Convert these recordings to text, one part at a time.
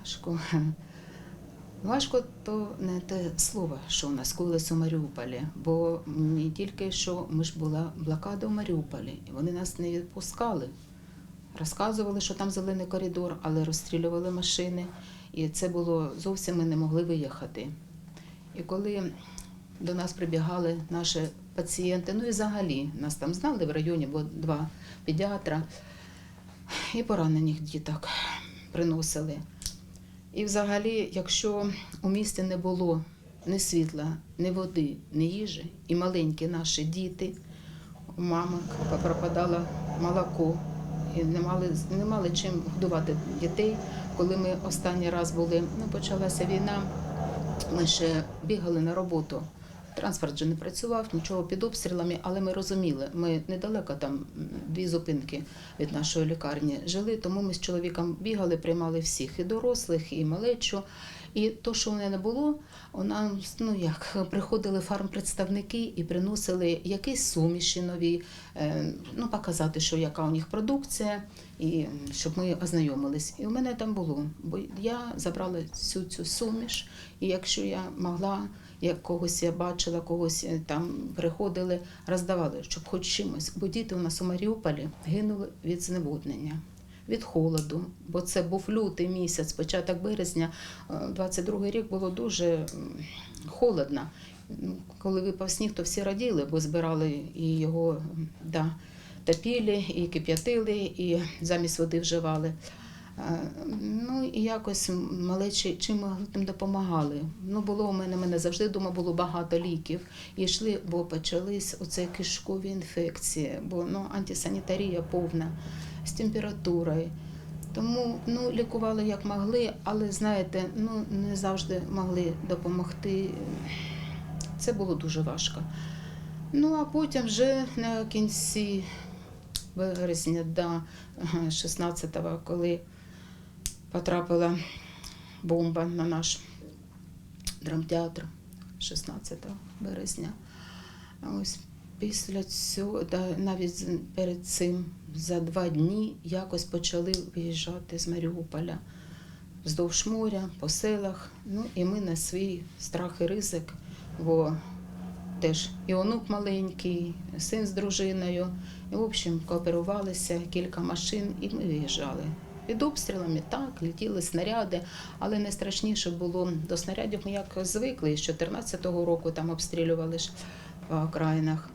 Важко. Важко то не те слово, що у нас коїлось у Маріуполі, бо не тільки що ми ж була блокада в Маріуполі, і вони нас не відпускали. Розказували, що там зелений коридор, але розстрілювали машини, і це було зовсім ми не могли виїхати. І коли до нас прибігали наші пацієнти, ну і взагалі нас там знали в районі, бо два педіатра і поранених діток приносили. І взагалі, якщо у місті не було ні світла, ні води, ні їжі, і маленькі наші діти, у мами пропадало молоко, і не мали, не мали чим годувати дітей. Коли ми останній раз були, ну почалася війна, ми ще бігали на роботу. Транспорт же не працював, нічого під обстрілами, але ми розуміли, ми недалеко там дві зупинки від нашої лікарні жили, тому ми з чоловіком бігали, приймали всіх і дорослих, і малечу. І то, що мене не було, у нас ну як приходили фармпредставники і приносили якісь суміші нові, е, ну показати, що яка у них продукція, і щоб ми ознайомились. І у мене там було, бо я забрала всю цю суміш, і якщо я могла, як когось я бачила, когось е, там приходили, роздавали, щоб хоч чимось. Бо діти у нас у Маріуполі гинули від зневоднення. Від холоду, бо це був лютий місяць, початок березня, е, 22-й рік було дуже холодно. Ну, Коли випав сніг, то всі раділи, бо збирали і його да, топили, і кип'ятили, і замість води вживали. Е, Ну і якось малечі чим могли тим допомагали. Ну було у мене, мене завжди вдома було багато ліків. І йшли, бо почались оце кишкові інфекції, бо ну, антисанітарія повна з температурою. Тому ну, лікували як могли, але знаєте, ну не завжди могли допомогти. Це було дуже важко. Ну а потім вже на кінці вересня до 16-го, коли потрапила бомба на наш драмтеатр 16 березня. Ось після цього, навіть перед цим, за два дні якось почали виїжджати з Маріуполя вздовж моря, по селах. Ну і ми на свій страх і ризик, бо теж і онук маленький, син з дружиною. І, в общем, кооперувалися кілька машин, і ми виїжджали. Під обстрілами так, летіли снаряди, але найстрашніше було до снарядів ми як звикли. З 14-го року там обстрілювали ж по окраїнах.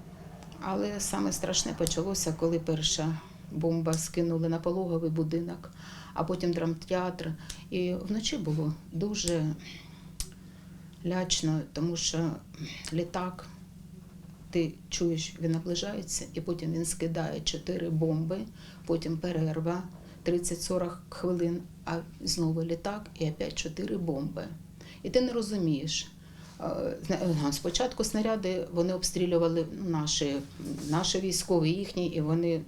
Але саме страшне почалося, коли перша бомба скинули на пологовий будинок, а потім драмтеатр. І вночі було дуже лячно, тому що літак, ти чуєш, він наближається, і потім він скидає чотири бомби, потім перерва 30-40 хвилин, а знову літак і опять чотири бомби. І ти не розумієш. Ага, Спочатку снаряди вони обстрілювали ну, наші, наші військові, їхні, і вони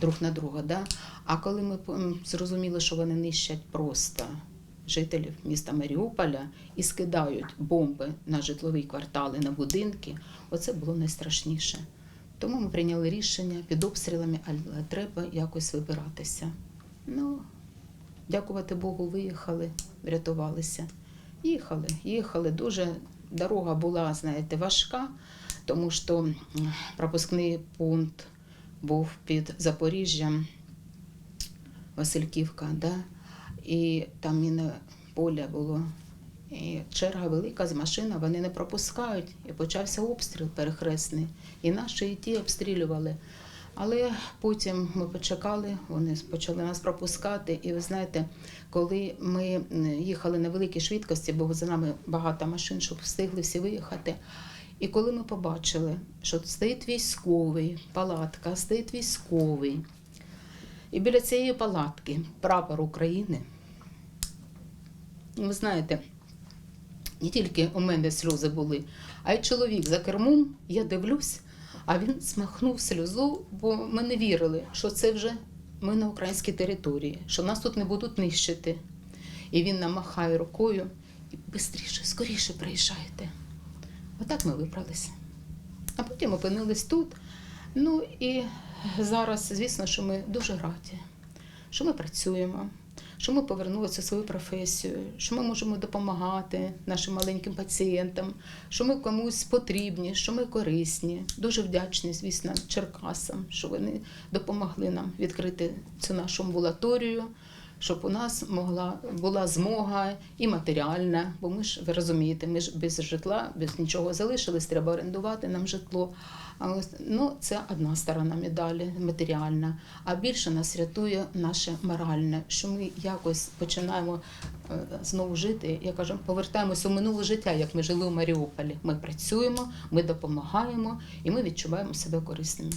друг на друга. Да? А коли ми зрозуміли, що вони нищать просто жителів міста Маріуполя і скидають бомби на житлові квартали, на будинки, оце було найстрашніше. Тому ми прийняли рішення під обстрілами, але треба якось вибиратися. Ну, дякувати Богу, виїхали, врятувалися. Їхали, їхали. Дуже дорога була, знаєте, важка, тому що пропускний пункт був під Запоріжжям, Васильківка, да? і там міне поля було. І черга велика з машина, вони не пропускають. І почався обстріл перехресний. І наші і ті обстрілювали. Але потім ми почекали, вони почали нас пропускати. І ви знаєте, коли ми їхали на великій швидкості, бо за нами багато машин, щоб встигли всі виїхати. І коли ми побачили, що стоїть військовий, палатка, стоїть військовий, і біля цієї палатки прапор України. Ви знаєте, не тільки у мене сльози були, а й чоловік за кермом, я дивлюсь, а він смахнув сльозу, бо ми не вірили, що це вже ми на українській території, що нас тут не будуть нищити. І він нам махає рукою і швидше, скоріше приїжджайте. Отак ми вибралися. А потім опинились тут. Ну і зараз, звісно, що ми дуже раді, що ми працюємо, що ми повернулися в свою професію, що ми можемо допомагати нашим маленьким пацієнтам, що ми комусь потрібні, що ми корисні. Дуже вдячні, звісно, Черкасам, що вони допомогли нам відкрити цю нашу амбулаторію. Щоб у нас могла була змога і матеріальна, бо ми ж ви розумієте, ми ж без житла, без нічого залишились, треба орендувати нам житло. Ну, це одна сторона медалі, матеріальна. А більше нас рятує наше моральне, що ми якось починаємо е, знову жити. Я кажу, повертаємося у минуле життя, як ми жили у Маріуполі. Ми працюємо, ми допомагаємо і ми відчуваємо себе корисними.